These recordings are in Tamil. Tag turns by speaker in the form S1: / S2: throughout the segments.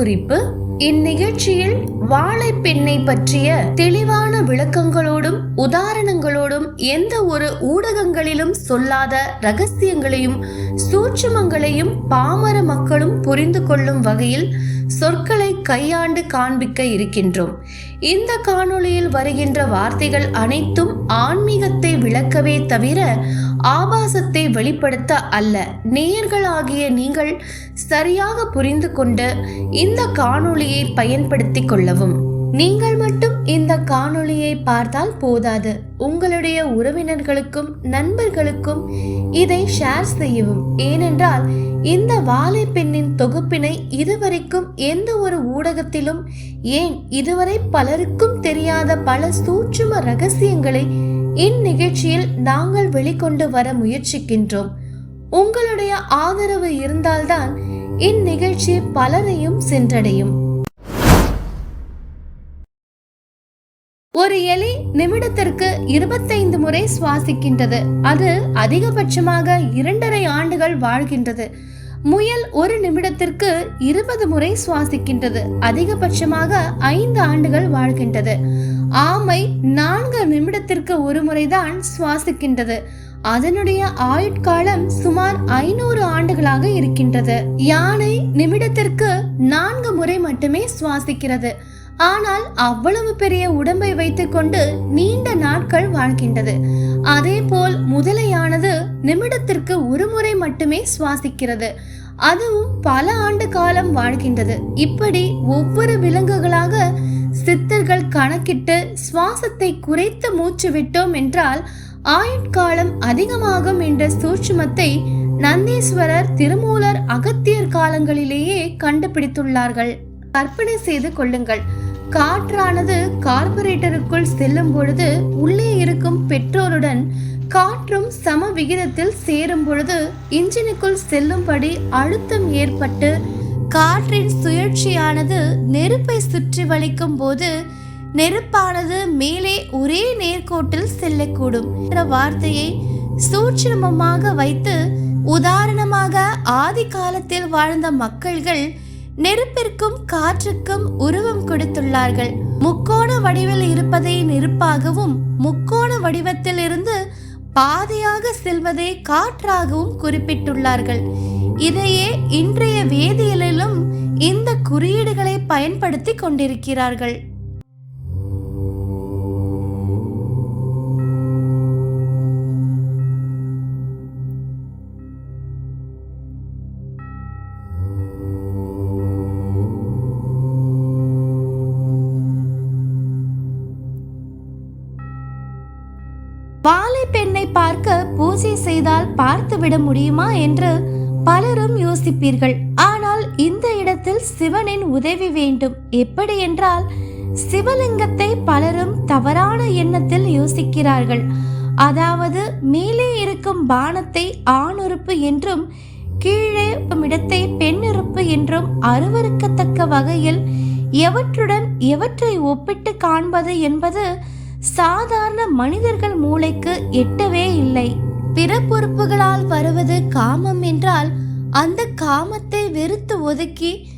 S1: குறிப்பு இந்நிகழ்ச்சியில் வாழைப்பெண்ணை பற்றிய தெளிவான விளக்கங்களோடும் உதாரணங்களோடும் எந்த ஒரு ஊடகங்களிலும் சொல்லாத ரகசியங்களையும் சூட்சுமங்களையும் பாமர மக்களும் புரிந்து கொள்ளும் வகையில் சொற்களை கையாண்டு காண்பிக்க இருக்கின்றோம். இந்த காணொளியில் வருகின்ற வார்த்தைகள் அனைத்தும் ஆன்மீகத்தை விளக்கவே தவிர ஆபாசத்தை வெளிப்படுத்த அல்ல. நேயர்களாகிய நீங்கள் சரியாக புரிந்து கொண்டு இந்த காணொளியை பயன்படுத்திக் கொள்ளவும். நீங்கள் மட்டும் இந்த காணொளியை பார்த்தால் போதாது. உங்களுடைய உறவினர்களுக்கும் நண்பர்களுக்கும் இதை ஷேர் செய்யவும். ஏனென்றால் இந்த வாழை பெண்ணின் தொகுப்பினை இதுவரைக்கும் எந்த ஒரு ஊடகத்திலும் ஏன் இதுவரை பலருக்கும் தெரியாத பல சூட்சும ரகசியங்களை இந்நிகழ்ச்சியில் நாங்கள் வெளிக்கொண்டு வர முயற்சிக்கின்றோம். உங்களுடைய ஆதரவு இருந்தால்தான் இந்நிகழ்ச்சி பலரையும் சென்றடையும். ஒரு எலி நிமிடத்திற்கு இருபத்தைந்து முறை சுவாசிக்கின்றது. அது அதிகபட்சமாக இரண்டரை ஆண்டுகள் வாழ்கின்றது. முயல் ஒரு நிமிடத்திற்கு இருபது முறை சுவாசிக்கின்றது. அதிகபட்சமாக ஐந்து ஆண்டுகள் வாழ்கின்றது. ஆமை நான்கு நிமிடத்திற்கு ஒரு முறைதான் சுவாசிக்கின்றது. அதனுடைய ஆயுட்காலம் சுமார் ஐநூறு ஆண்டுகளாக இருக்கின்றது. யானை நிமிடத்திற்கு நான்கு முறை மட்டுமே சுவாசிக்கிறது. ஆனால் அவ்வளவு பெரிய உடம்பை வைத்துக்கொண்டு நீண்ட நாட்கள் வாழ்கின்றது. அதே போல் முதலையானது நிமிடத்திற்கு ஒரு முறை மட்டுமே சுவாசிக்கிறது. அதுவும் பல ஆண்டு காலம் வாழ்கின்றது. இப்படி ஒவ்வொரு விலங்குகளாக சித்தர்கள் கணக்கிட்டு சுவாசத்தை குறைத்து மூச்சு விட்டோம் என்றால் ஆயுட்காலம் அதிகமாகும் என்ற சூட்சுமத்தை நந்தீஸ்வரர் திருமூலர் அகத்தியர் காலங்களிலேயே கண்டுபிடித்துள்ளார்கள். கற்பனை செய்து கொள்ளுங்கள். காற்றானது கார்பரேட்டருக்குள் செல்லும் பொழுது உள்ளே இருக்கும் பெற்றோருடன் காற்றும் சம விகிதத்தில் சேரும் பொழுது இன்ஜினுக்குள் செல்லும்படி அழுத்தம் ஏற்பட்டு காற்றின் சுழற்சியானது நெருப்பை சுற்றி வலிக்கும் போது நெருப்பானது மேலே ஒரே நேர்கோட்டில் செல்லக்கூடும் என்ற வார்த்தையை சூட்சமமாக வைத்து உதாரணமாக ஆதி காலத்தில் வாழ்ந்த மக்கள்கள் நெருப்பிற்கும் காற்றுக்கும் உருவம் கொடுத்துள்ளார்கள். முக்கோண வடிவில் இருப்பதை நெருப்பாகவும் முக்கோண வடிவத்தில் இருந்து பாதையாக செல்வதை காற்றாகவும் குறிப்பிட்டுள்ளார்கள். இதையே இன்றைய வேதியியலிலும் இந்த குறியீடுகளை பயன்படுத்தி கொண்டிருக்கிறார்கள். பார்க்க பூஜை செய்தால் பார்த்து விட முடியுமா என்று பலரும் யோசிப்பீர்கள். ஆனால் இந்த இடத்தில் சிவனின் உதவி வேண்டும். எப்படி என்றால் சிவலிங்கத்தை பலரும் தவறான எண்ணத்தில் யோசிக்கிறார்கள். அதாவது மேலே இருக்கும் பானத்தை ஆணுறுப்பு என்றும் கீழே இடத்தை பெண்ணுறுப்பு என்றும் அருவருக்கத்தக்க வகையில் எவற்றுடன் எவற்றை ஒப்பிட்டு காண்பது என்பது சாதாரண மனிதர்கள் மூளைக்கு எட்டவே இல்லை. பிற பொறுப்புகளால் வருவது காமம் என்றால் அந்த காமத்தை வெறுத்து ஒதுக்கி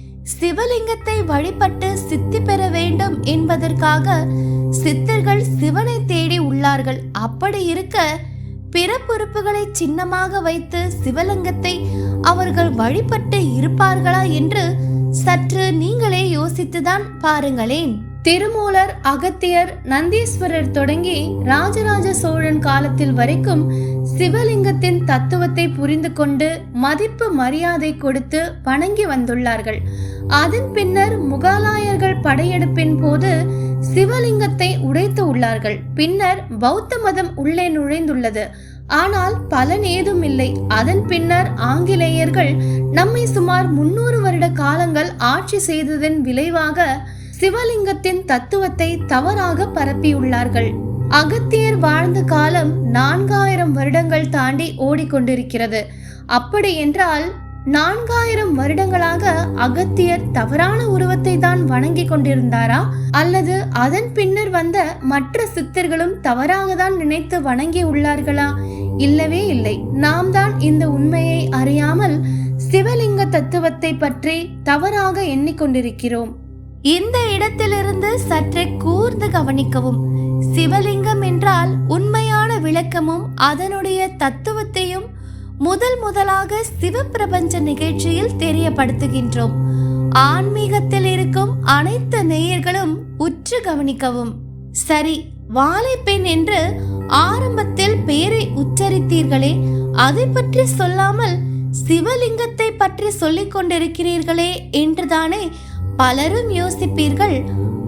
S1: சிவலிங்கத்தை வழிபட்டு சித்தி பெற வேண்டும் என்பதற்காக சித்தர்கள் சிவனை தேடி உள்ளார்கள். அப்படி இருக்க பிற பொறுப்புகளை சின்னமாக வைத்து சிவலிங்கத்தை அவர்கள் வழிபட்டு இருப்பார்களா என்று சற்று நீங்களே யோசித்துதான் பாருங்களேன். திருமூலர் அகத்தியர் நந்தீஸ்வரர் தொடங்கி ராஜராஜ சோழன் காலத்தில் வரைக்கும் சிவலிங்கத்தின் தத்துவத்தை புரிந்து கொண்டு மதிப்பு மரியாதை கொடுத்து வணங்கி வந்துள்ளார்கள். அதன் பின்னர் முகலாயர்கள் படையெடுப்பின் போது சிவலிங்கத்தை உடைத்து உள்ளார்கள். பின்னர் பௌத்த மதம் உள்ளே நுழைந்துள்ளது. ஆனால் பலன் ஏதும் இல்லை. அதன் பின்னர் ஆங்கிலேயர்கள் நம்மை சுமார் முன்னூறு வருட காலங்கள் ஆட்சி செய்ததன் விளைவாக சிவலிங்கத்தின் தத்துவத்தை தவறாக பரப்பியுள்ளார்கள். அகத்தியர் வாழ்ந்த காலம் நான்காயிரம் வருடங்கள் தாண்டி ஓடிக்கொண்டிருக்கிறது. அப்படி என்றால் நான்காயிரம் வருடங்களாக அகத்தியர் தவறான உருவத்தை தான் வணங்கி கொண்டிருந்தாரா? அல்லது அதன் பின்னர் வந்த மற்ற சித்தர்களும் தவறாக தான் நினைத்து வணங்கி உள்ளார்களா? இல்லவே இல்லை. நாம் தான் இந்த உண்மையை அறியாமல்
S2: சிவலிங்க தத்துவத்தை பற்றி தவறாக எண்ணிக்கொண்டிருக்கிறோம்.
S1: இந்த இடத்திலிருந்து சற்றே கூர்ந்து கவனிக்கவும். சிவலிங்கம் என்றால் உண்மையான விளக்கமும் அதனுடைய தத்துவத்தையும் முதல் முதலாக சிவப்பிரபஞ்ச நிகழ்ச்சியில் தெரியப்படுத்துகின்றோம். ஆன்மீகத்தில் இருக்கும் அனைத்து நேயர்களும் உற்று கவனிக்கவும். சரி வாழைப்பெண் என்று ஆரம்பத்தில் பெயரை உச்சரித்தீர்களே அதை பற்றி சொல்லாமல் சிவலிங்கத்தை பற்றி சொல்லிக் கொண்டிருக்கிறீர்களே என்றுதானே பலரும் யோசிப்பீர்கள்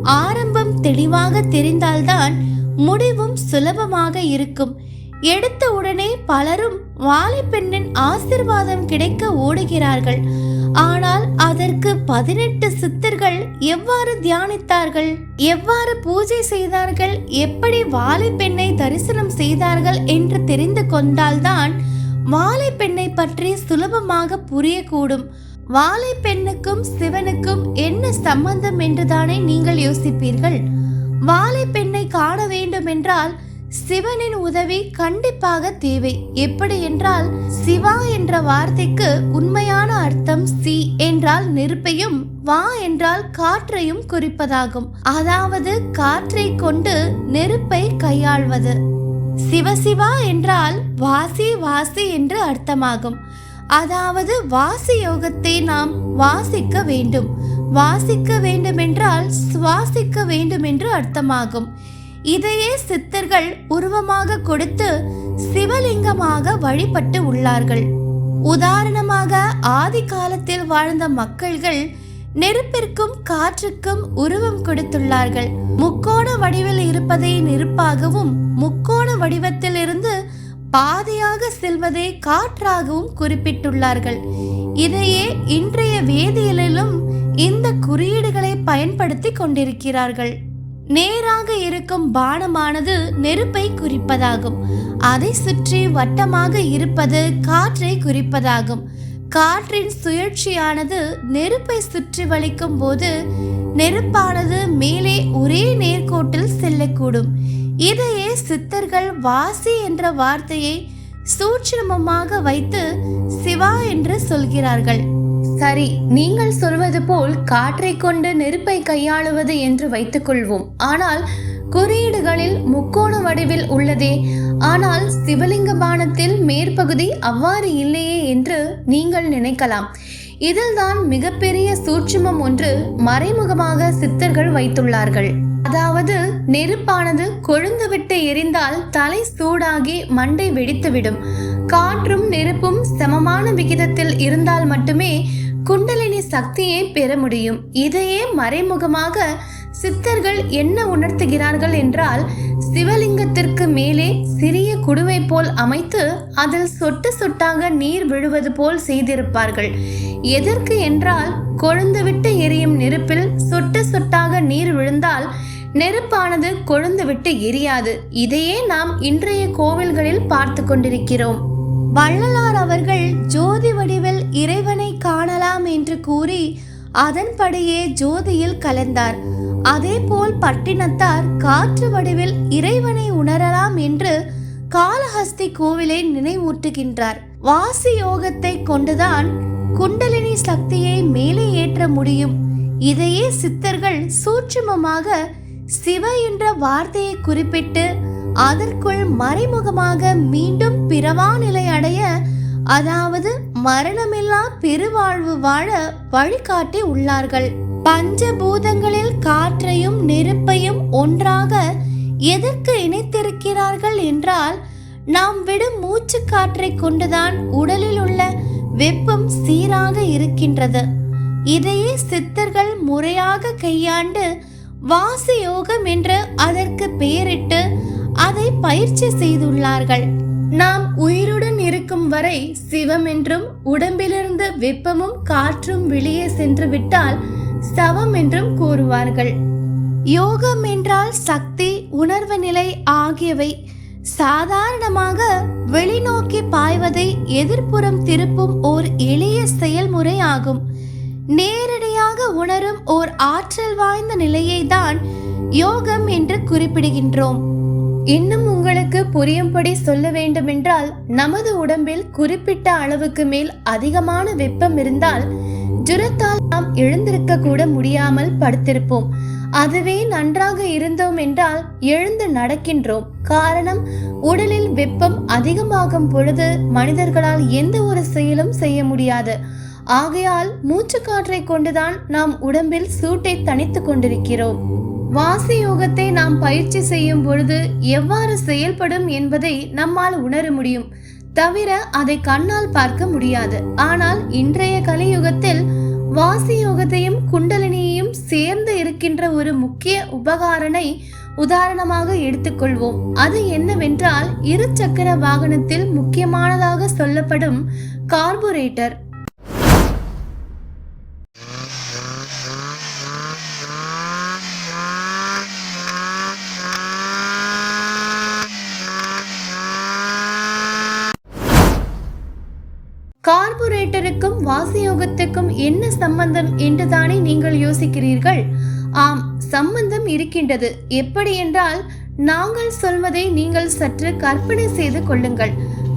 S1: ஆரம்பம் தெளிவாக தெரிந்தால்தான் முடிவும் சுலபமாக இருக்கும். எடுத்த உடனே பலரும் வாழைப்பெண்ணின் ஆசிர்வாதம் கிடைக்க ஓடுகிறார்கள். ஆனால் அதற்கு பதினெட்டு சித்தர்கள் எவ்வாறு தியானித்தார்கள்? எவ்வாறு பூஜை செய்தார்கள்? எப்படி வாழைப்பெண்ணை தரிசனம் செய்தார்கள் என்று தெரிந்து கொண்டால்தான் வாழைப்பெண்ணை பற்றி சுலபமாக புரியக்கூடும். வாழைப்பெண்ணுக்கும் சிவனுக்கும் என்ன சம்பந்தம் என்றுதானே நீங்கள் யோசிப்பீர்கள்? வாழைப்பெண்ணை காண வேண்டும் என்றால் சிவனின் உதவி கண்டிப்பாக தேவை. எப்படி என்றால் சிவா என்ற வார்த்தைக்கு உண்மையான அர்த்தம் சி என்றால் நெருப்பையும் வா என்றால் காற்றையும் குறிப்பதாகும். அதாவது காற்றை கொண்டு நெருப்பை கையாள்வது. சிவசிவா என்றால் வாசி வாசி என்று அர்த்தமாகும். அதாவது வாசி யோகத்தை நாம் வாசிக்க வேண்டும். வாசிக்க வேண்டுமென்றால் சுவாசிக்க வேண்டும் என்று அர்த்தமாகும். இதையே சித்தர்கள் உருவமாக கொடுத்து சிவலிங்கமாக வழிபட்டு உள்ளார்கள். உதாரணமாக ஆதி காலத்தில் வாழ்ந்த மக்கள்கள் நெருப்பிற்கும் காற்றுக்கும் உருவம் கொடுத்துள்ளார்கள். முக்கோண வடிவில் இருப்பதை நெருப்பாகவும் முக்கோண வடிவத்தில் இருந்து பாதையாக செல்வதை காற்றாகவும் குறிப்பிட்டுள்ளார்கள். இதையே இன்றைய வேதியியலிலும் இந்த குறியீடுகளை பயன்படுத்தி கொண்டிருக்கிறார்கள். நேராக இருக்கும் பானமானது நெருப்பை குறிப்பதாகும். அதை சுற்றி வட்டமாக இருப்பது காற்றை குறிப்பதாகும். காற்றின் சுழற்சியானது நெருப்பை சுற்றி வலிக்கும் போது நெருப்பானது மேலே ஒரே நேர்கோட்டில் செல்லக்கூடும். இதையே சித்தர்கள் வாசி என்ற வார்த்தையை சூட்சுமமாக வைத்து சிவா என்று சொல்கிறார்கள்.
S2: சரி நீங்கள் சொல்வது போல் காற்றை கொண்டு நெருப்பை கையாளுவது என்று வைத்துக்கொள்வோம். ஆனால் குறியீடுகளில் முக்கோண வடிவில் உள்ளதே. ஆனால் சிவலிங்க பானத்தில் மேற்பகுதி அவ்வாறு இல்லையே என்று நீங்கள் நினைக்கலாம். இதில்தான் மிகப்பெரிய சூட்சுமம் ஒன்று மறைமுகமாக சித்தர்கள் வைத்துள்ளார்கள். அதாவது நெருப்பானது கொழுந்துவிட்டு எரிந்தால் தலை சூடாகி மண்டை வெடித்துவிடும். காற்றும் நெருப்பும் சமமான விகிதத்தில் இருந்தால் மட்டுமே குண்டலினி சக்தியை பெற முடியும். இதையே மறைமுகமாக சித்தர்கள் என்ன உணர்த்துகிறார்கள் என்றால் சிவலிங்கத்திற்கு மேலே சிறிய குடுவை போல் அமைத்து அதில் சொட்டு சொட்டாக நீர் விழுவது போல் செய்திருப்பார்கள். எதற்கு என்றால் கொழுந்துவிட்டு எரியும் நெருப்பில் சொட்டு சொட்டாக நீர் விழுந்தால் நெருப்பானது கொழுந்துவிட்டு எரியாது. இதையே நாம் இன்றைய கோவில்களில் பார்த்து கொண்டிருக்கிறோம்.
S1: வள்ளலார் அவர்கள் ஜோதி வடிவில் இறைவனை காணலாம் என்று கூறி அதன்படியே ஜோதியில் கலந்தார். அதேபோல் பட்டினத்தார் காற்று வடிவில் இறைவனை உணரலாம் என்று காளஹஸ்தி கோவிலை நினைவூட்டுகின்றார். வாசி யோகத்தை கொண்டுதான் குண்டலினி சக்தியை மேலே ஏற்ற முடியும். இதையே சித்தர்கள் சூட்சுமமாக சிவ என்ற வார்த்தையை குறிப்பிட்டு அதற்குள் மறைமுகமாக மீண்டும் பிறவா நிலை அடைய அதாவது மரணமில்லா பெருவாழ்வு வாழ வழிகாட்டி உள்ளார்கள். பஞ்சபூதங்களில் காற்றையும் நெருப்பையும் ஒன்றாக எதற்கு இணைத்திருக்கிறார்கள் என்றால் நாம் விடும் மூச்சு காற்றை கொண்டுதான் உடலில் உள்ள வெப்பம் சீராக இருக்கின்றது. இதையே சித்தர்கள் முறையாக கையாண்டு வாசி யோகம் என்று அதற்கு பெயரிட்டு அதை பயிற்சி செய்துள்ளார்கள். நாம் உயிருடன் இருக்கும் வரை சிவம் என்றும் உடம்பிலிருந்து வெப்பமும் காற்றும் வெளியே சென்று விட்டால் சவம் என்றும் கூறுவார்கள். யோகம் என்றால் சக்தி உணர்வு நிலை ஆகியவை சாதாரணமாக வெளிநோக்கி பாய்வதை எதிர்ப்புறம் திருப்பும் ஓர் எளிய செயல்முறை ஆகும் நேரடியாக உணரும் ஓர் ஆற்றல் வாய்ந்த நிலையை தான் யோகம் என்று குறிப்பிடுகின்றோம்.
S2: இன்னும் உங்களுக்கு புரியும்படி சொல்ல வேண்டுமென்றால் நமது உடம்பில் குறிப்பிட்ட அளவுக்கு மேல் அதிகமான வெப்பம் இருந்தால் ஜுரத்தால் நாம் எழுந்திருக்க கூட முடியாமல் படுத்திருப்போம். அதுவே நன்றாக இருந்தோம் என்றால் எழுந்து நடக்கின்றோம். காரணம் உடலில் வெப்பம் அதிகமாகும் பொழுது மனிதர்களால் எந்த ஒரு செயலும் செய்ய முடியாது. ஆகையால் மூச்சு காற்றை கொண்டுதான் நாம் உடம்பில் சூட்டை தணித்துக் கொண்டிருக்கிறோம். வாசி யோகத்தை நாம் பயிற்சி செய்யும் பொழுது எவ்வாறு செயல்படும் என்பதை நம்மால் உணர முடியும். தவிர அதை கண்ணால் பார்க்க முடியாது. ஆனால் இன்றைய கலியுகத்தில் வாசி யோகத்தையும் குண்டலினியையும் சேர்ந்து இருக்கின்ற ஒரு முக்கிய உபகாரனை உதாரணமாக எடுத்துக்கொள்வோம். அது என்னவென்றால் இரு சக்கர வாகனத்தில் முக்கியமானதாக சொல்லப்படும் கார்புரேட்டர். வாசியோகத்துக்கும் என்ன சம்பந்தம் என்றுதானே நீங்கள் யோசிக்கிறீர்கள்? ஆம் சம்பந்தம் இருக்கின்றது. எப்படி என்றால் நாங்கள் சொல்வதை நீங்கள் சற்று கற்பனை செய்து கொள்ளுங்கள்.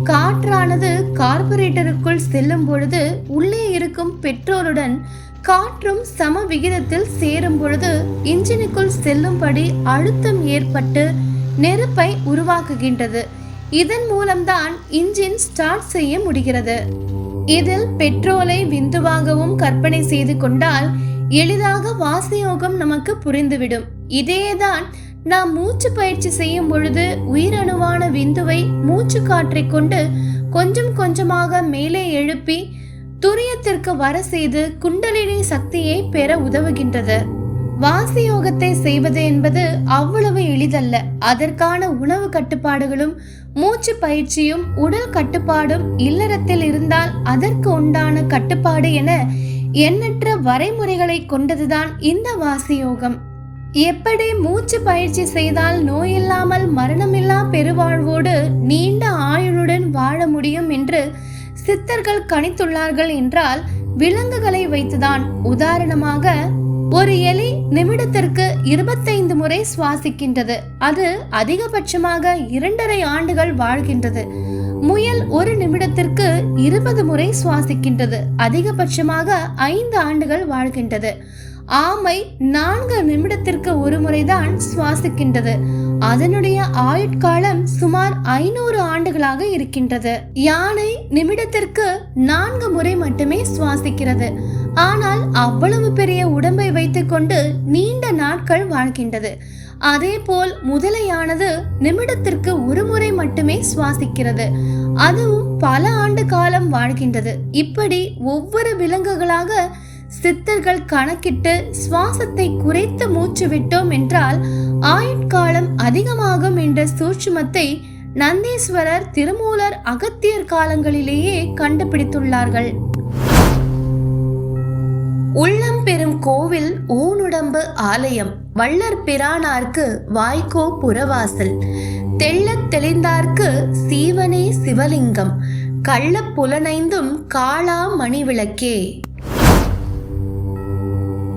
S2: காற்றானது கார்பரேட்டருக்குள் செல்லும் பொழுது உள்ளே இருக்கும் பெட்ரோலுடன் காற்றும் சம விகிதத்தில் சேரும் பொழுது இன்ஜினுக்குள் செல்லும்படி அழுத்தம் ஏற்பட்டு நெருப்பை உருவாக்குகின்றது. இதன் மூலம்தான் இன்ஜின் ஸ்டார்ட் செய்ய முடிகிறது. இதில் பெட்ரோலை விந்துவாகவும் கற்பனை செய்து கொண்டால் எளிதாக வாசியோகம் நமக்கு புரிந்துவிடும். இதேதான் நாம் மூச்சு பயிற்சி செய்யும் பொழுது உயிரணுவான விந்துவை மூச்சு காற்றை கொண்டு கொஞ்சம் கொஞ்சமாக மேலே எழுப்பி துரியத்திற்கு வர செய்து குண்டலினி சக்தியை பெற உதவுகின்றது. வாசி யோகத்தை செய்வது என்பது அவ்வளவு எளிதல்ல. அதற்கான உணவு கட்டுப்பாடுகளும் மூச்சு பயிற்சியும் உடல் கட்டுப்பாடும் இல்லறத்தில் இருந்தால் அதற்கு உண்டான கட்டுப்பாடு என எண்ணற்ற வரைமுறைகளை கொண்டதுதான் இந்த வாசி யோகம் எப்படி மூச்சு பயிற்சி செய்தால் நோயில்லாமல் மரணமில்லா பெருவாழ்வோடு நீண்ட ஆயுளுடன் வாழ முடியும் என்று சித்தர்கள் கணித்துள்ளார்கள் என்றால் விலங்குகளை வைத்துதான். உதாரணமாக ஒரு எலி நிமிடத்திற்கு இருபத்தைந்து முறை சுவாசிக்கின்றது. அது அதிகபட்சமாக இரண்டரை ஆண்டுகள் வாழ்கின்றது. முயல் ஒரு நிமிடத்திற்கு இருபது முறை சுவாசிக்கின்றது. அதிகபட்சமாக ஐந்து ஆண்டுகள் வாழ்கின்றது. ஆமை நான்கு நிமிடத்திற்கு ஒரு முறைதான் சுவாசிக்கின்றது. அதனுடைய ஆயுட்காலம் சுமார் ஐநூறு ஆண்டுகளாக இருக்கின்றது. யானை நிமிடத்திற்கு நான்கு முறை மட்டுமே சுவாசிக்கிறது. ஆனால் அவ்வளவு பெரிய உடம்பை வைத்துக்கொண்டு நீண்ட நாட்கள் வாழ்கின்றது. அதேபோல் முதலையானது நிமிடத்திற்கு ஒரு முறை மட்டுமே சுவாசிக்கிறது. அதுவும் பல ஆண்டு காலம் வாழ்கின்றது. இப்படி ஒவ்வொரு விலங்குகளாக சித்தர்கள் கணக்கிட்டு சுவாசத்தை குறைத்து மூச்சு விட்டோம் என்றால் ஆயுட்காலம் அதிகமாகும் என்ற சூட்சுமத்தை நந்தீஸ்வரர் திருமூலர் அகத்தியர் காலங்களிலேயே கண்டுபிடித்துள்ளார்கள். உள்ளம் பெறும் கோவில் ஊனுடம்பு ஆலயம். வள்ளற் பிரானார்க்கு வாய்க்கோ புறவாசல். தெள்ளத் தெளிந்தார்க்கு சீவனே சிவலிங்கம். கள்ள புலனைந்தும் காளா மணிவிளக்கே.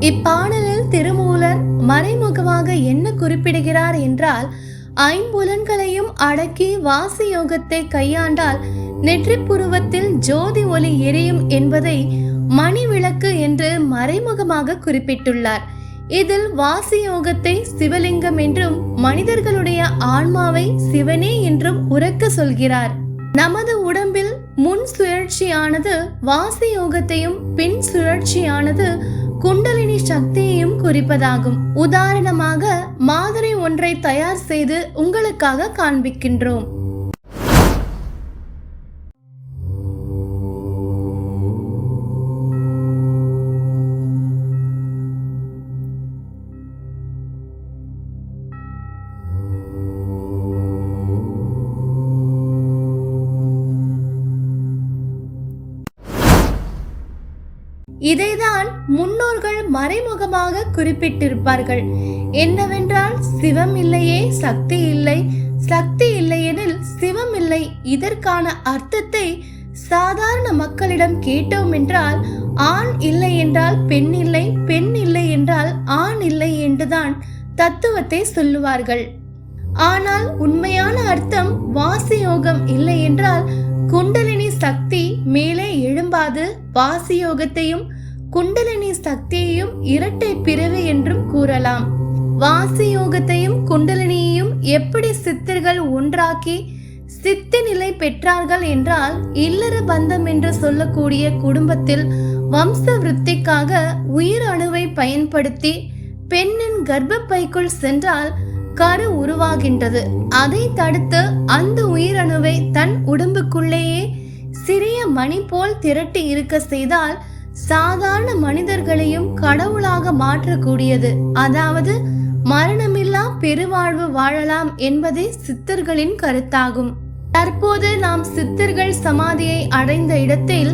S2: இப்பாடலில் திருமூலர் மறைமுகமாக என்ன குறிப்பிடுகிறார் என்றால் ஐம்புலன்களையும் அடக்கி வாசி யோகத்தை கையாண்டால் நெற்றிப்புருவத்தில் ஜோதி ஒளி எரியும் என்பதை மணி விளக்கு என்று மறைமுகமாக குறிப்பிட்டுள்ளார். இதில் வாசி யோகத்தை சிவலிங்கம் என்றும் மனிதர்களுடைய ஆன்மாவை சிவனே என்றும் உறக்க சொல்கிறார். நமது உடம்பில் முன் சுழற்சியானது வாசி யோகத்தையும் பின் சுழற்சியானது குண்டலினி சக்தியையும் குறிப்பதாகும். உதாரணமாக மாதிரி ஒன்றை தயார் செய்து உங்களுக்காக காண்பிக்கின்றோம். இதைதான் முன்னோர்கள் மறைமுகமாக குறிப்பிட்டிருப்பார்கள். என்னவென்றால் சிவம் இல்லையே சக்தி இல்லை. சக்தி இல்லையெனில் சிவம் இல்லை. இதற்கான அர்த்தத்தை சாதாரண மக்களிடம் கேட்டோம் என்றால் ஆண் இல்லை என்றால் பெண் இல்லை பெண் இல்லை என்றால் ஆண் இல்லை என்றுதான் தத்துவத்தை சொல்லுவார்கள். ஆனால் உண்மையான அர்த்தம் வாசி யோகம் இல்லை என்றால் குண்டலினி சக்தி மேலே எழும்பாது வாசி யோகத்தையும் குண்டலினி சக்தியையும் இரட்டை பிறவி என்றும் கூறலாம். வாசி யோகத்தையும் குண்டலினியையும் எப்படி சித்தர்கள் ஒன்றாக்கி சித்த நிலை பெற்றார்கள் என்றால் இல்லற பந்தம் என்று சொல்லக்கூடிய குடும்பத்தில் வம்ச விருத்திக்காக உயிர் அணுவை பயன்படுத்தி பெண்ணின் கர்ப்பப்பைக்குள் சென்றால் கரு உருவாகின்றது. அதை தடுத்து அந்த உயிரணுவை தன் உடம்புக்குள்ளேயே சிறிய மணி போல் திரட்டி இருக்க செய்தால் சாதாரண மனிதர்களையும் கடவுளாக மாற்றக்கூடியது. அதாவது மரணமில்லா பெருவாழ்வு வாழலாம் என்பதே சித்தர்களின் கருத்தாகும். தற்போது நாம் சித்தர்கள் சமாதியை அடைந்த இடத்தில்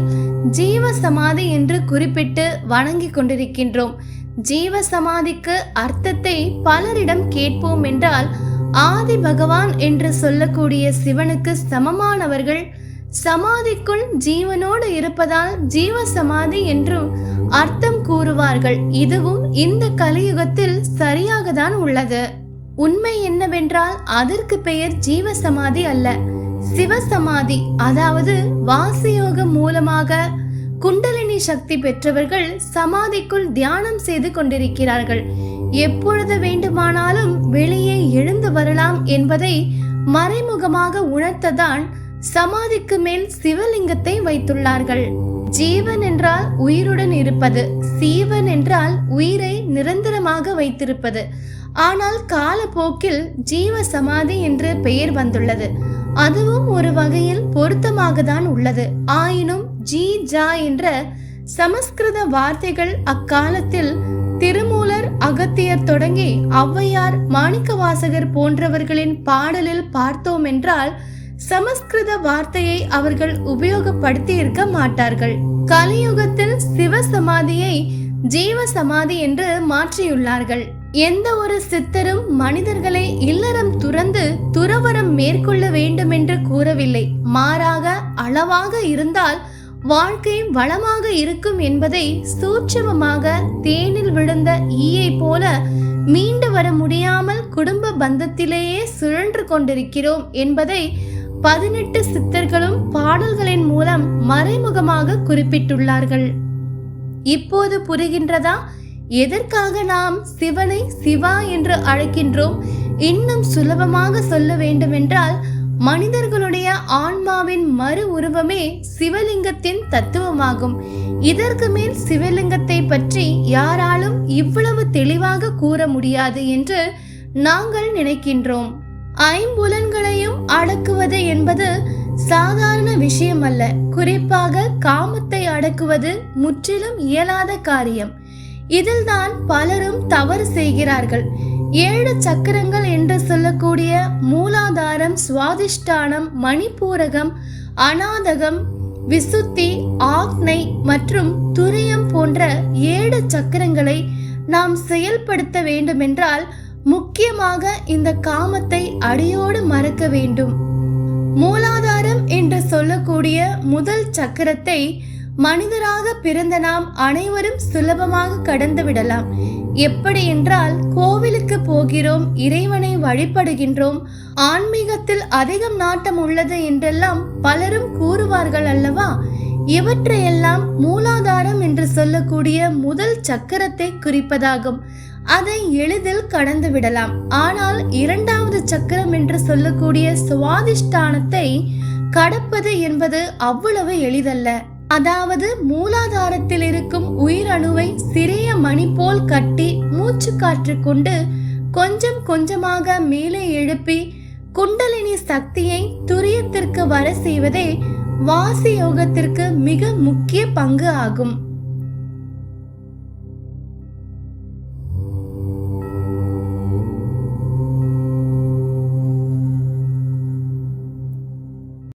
S2: ஜீவ சமாதி என்று குறிப்பிட்டு வணங்கிக் கொண்டிருக்கின்றோம். ஜீவ சமாதிக்கு அர்த்தத்தை பலரிடம் கேட்போம் என்றால் ஆதி பகவான் என்று சொல்லக்கூடிய சிவனுக்கு சமமானவர்கள் சமாதிக்குள் ஜீவனோடு இருப்பதால் ஜீவ சமாதி என்றும் அர்த்தம் கூறுவார்கள். இதுவும் இந்த கலியுகத்தில் சரியாக தான் உள்ளது. உண்மை என்னவென்றால் அதற்கு பெயர் ஜீவ சமாதி அல்ல. சிவசமாதி அதாவது வாசியோகம் மூலமாக குண்டலினி சக்தி பெற்றவர்கள் சமாதிக்குள் தியானம் செய்து கொண்டிருக்கிறார்கள். எப்பொழுது வேண்டுமானாலும் வெளியே எழுந்து வரலாம் என்பதை மறைமுகமாக உணர்த்ததான் சமாதிக்கு மேல் சிவலிங்கத்தை வைத்துள்ளார்கள். ஜீவன் என்றால் உயிருடன் இருப்பது சீவன் என்றால் உயிரை நிரந்தரமாக வைத்திருப்பது. ஆனால் காலப்போக்கில் ஜீவ சமாதி என்று பெயர் வந்துள்ளது. அதுவும் ஒரு வகையில் பொருத்தமாக தான் உள்ளது. ஆயினும் ஜி ஜா என்ற சமஸ்கிருத வார்த்தைகள் அக்காலத்தில் திருமூலர் அகத்தியர் தொடங்கி ஔவையார் மாணிக்கவாசகர் போன்றவர்களின் பாடலில் பார்த்தோம் என்றால் சமஸ்கிருத வார்த்தையை அவர்கள் உபயோகப்படுத்தி இருக்க மாட்டார்கள். கலியுகத்தில் சிவ சமாதியை ஜீவ சமாதி என்று மாற்றியுள்ளார்கள். எந்த ஒரு சித்தரும் மனிதர்களை இல்லறம் துறந்து துறவரம் மேற்கொள்ள வேண்டும் என்று கூறவில்லை. மாறாக அளவாக இருந்தால் வாழ்க்கை வளமாக இருக்கும் என்பதை சூட்சமமாக தேனில் விழுந்த ஈயை போல மீண்டு வர முடியாமல் குடும்ப பந்தத்திலேயே சுழன்று கொண்டிருக்கிறோம் என்பதை பதினெட்டு சித்தர்களும் பாடல்களின் மூலம் மறைமுகமாக குறிப்பிட்டுள்ளார்கள். இப்போது புரிகின்றதா? எதற்காக நாம் சிவனை சிவா என்று அழைக்கின்றோம்? இன்னும் சுலபமாக சொல்ல வேண்டுமென்றால் மனிதர்களுடைய ஆன்மாவின் மறு உருவமே சிவலிங்கத்தின் தத்துவமாகும். இதற்கு மேல் சிவலிங்கத்தை பற்றி யாராலும் இவ்வளவு தெளிவாக கூற முடியாது என்று நாங்கள் நினைக்கின்றோம். ஐம்புலன்களையும் அடக்குவது என்பது சாதாரண விஷயம் அல்ல குறிப்பாக காமத்தை அடக்குவது முற்றிலும் இயலாத காரியம். இதில்தான் பலரும் தவறு செய்கிறார்கள். ஏழு சக்கரங்கள் என்று சொல்லக்கூடிய மூலாதாரம் சுவாதிஷ்டானம் மணிப்பூரகம் அநாதகம் விசுத்தி ஆக்னை மற்றும் துரியம் போன்ற ஏழு சக்கரங்களை நாம் செயல்படுத்த வேண்டுமென்றால் முக்கியமாக இந்த காமத்தை அடியோடு மறக்க வேண்டும். மூலாதாரம் என்று சொல்லக்கூடிய முதல் சக்கரத்தை மனிதராக பிறந்த நாம் அனைவரும் சுலபமாக கடந்து விடலாம். எப்படி என்றால் கோவிலுக்கு போகிறோம் இறைவனை வழிபடுகின்றோம் ஆன்மீகத்தில் அதிகம் நாட்டம் உள்ளது என்றெல்லாம் பலரும் கூறுவார்கள் அல்லவா? இவற்றையெல்லாம் மூலாதாரம் என்று சொல்லக்கூடிய முதல் சக்கரத்தை குறிப்பதாகும். அதை எளிதில் கடந்து விடலாம். ஆனால் இரண்டாவது சக்கரம் என்று சொல்லக்கூடிய சுவாதிஷ்டானத்தை கடப்பது என்பது அவ்வளவு எளிதல்ல. அதாவது மூலாதாரத்தில் இருக்கும் உயிரணுவை சிறிய மணி போல் கட்டி மூச்சு காற்று கொண்டு கொஞ்சம் கொஞ்சமாக மேலே எழுப்பி குண்டலினி சக்தியை துரியத்திற்கு வர செய்வதே வாசி யோகத்திற்கு மிக முக்கிய பங்கு ஆகும்.